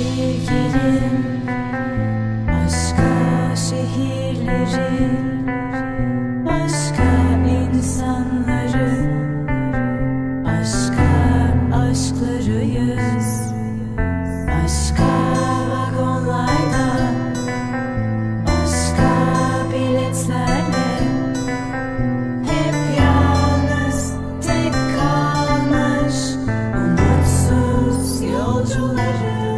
sevgilim Başka şehirleri Başka insanları Başka aşklarıyız Başka vagonlarda Başka biletlerle Hep yalnız tek kalmış Umutsuz yolcuları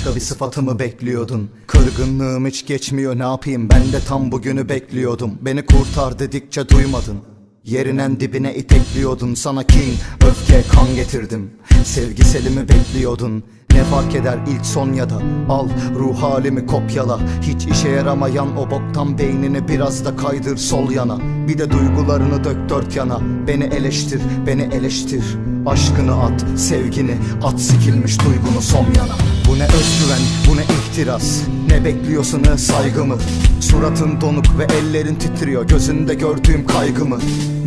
Başka bir sıfatımı bekliyordun? Kırgınlığım hiç geçmiyor ne yapayım? Ben de tam bugünü bekliyordum. Beni kurtar dedikçe duymadın. Yerinen dibine itekliyordun. Sana kin, öfke, kan getirdim. Sevgiselimi bekliyordun Ne fark eder ilk son ya da Al ruh halimi kopyala. Hiç işe yaramayan o boktan beynini Biraz da kaydır sol yana. Bir de duygularını dök dört yana. Beni eleştir, beni eleştir. Aşkını at, sevgini at Sikilmiş duygunu son yana. Bu ne özgüven, bu ne ihtiras? Ne bekliyorsun ha, saygımı Suratın donuk ve ellerin titriyor. Gözünde gördüğüm kaygımı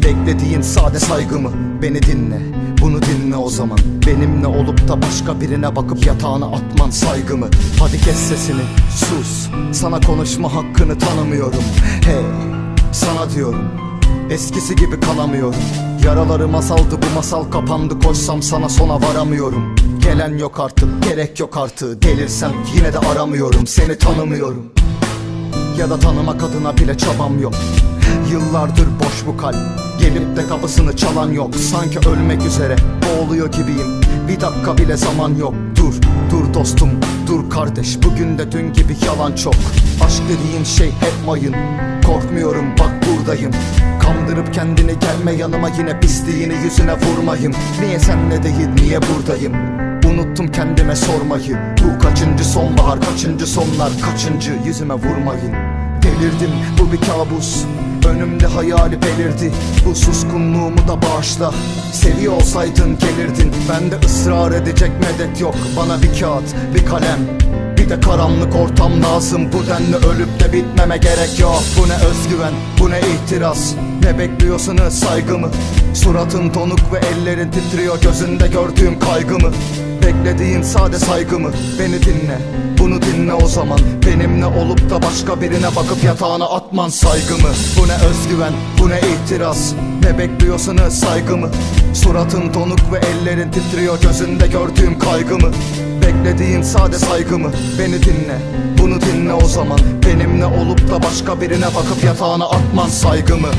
Beklediğin sade saygımı Beni dinle, bunu dinle o zaman. Benimle olup da başka birine bakıp yatağına atman saygımı. Hadi kes sesini, sus. Sana konuşma hakkını tanımıyorum. Hey, sana diyorum. Eskisi gibi kalamıyorum. Yaraları masaldı bu masal kapandı. Koşsam sana sona varamıyorum. Gelen yok artık gerek yok artık. Delirsem yine de aramıyorum. Seni tanımıyorum. Ya da tanımak adına bile çabam yok. Yıllardır boş bu kalp Gelip de kapısını çalan yok. Sanki ölmek üzere boğuluyor gibiyim. Bir dakika bile zaman yok. Dur, dur dostum, dur kardeş. Bugün de dün gibi yalan çok. Aşk dediğin şey hep mayın. Korkmuyorum bak buradayım. Kandırıp kendini gelme yanıma yine pisliğini yüzüne vurmayayım Niye senle değil niye buradayım? Unuttum kendime sormayı. Bu kaçıncı sonbahar kaçıncı sonlar? Kaçıncı yüzüme vurmayın Delirdim bu bir kabus. Önümde hayali belirdi. Bu suskunluğumu da bağışla. Seviyor olsaydın gelirdin. Ben de ısrar edecek medet yok. Bana bir kağıt bir kalem. Bir de karanlık ortam lazım. Bu denli ölüp de bitmeme gerek yok. Bu ne özgüven bu ne ihtiras. Ne bekliyorsunuz saygımı? Suratın donuk ve ellerin titriyor. Gözünde gördüğüm kaygımı Beklediğin sade saygımı. Beni dinle bunu dinle o zaman. Benimle olup da başka birine bakıp yatağına atman saygımı. Bu ne özgüven bu ne ihtiras. Ne bekliyorsunuz saygımı? Suratın donuk ve ellerin titriyor Gözünde gördüğüm kaygımı. Beklediğin sade saygımı. Beni dinle bunu dinle o zaman. Benimle olup da başka birine bakıp yatağına atman saygımı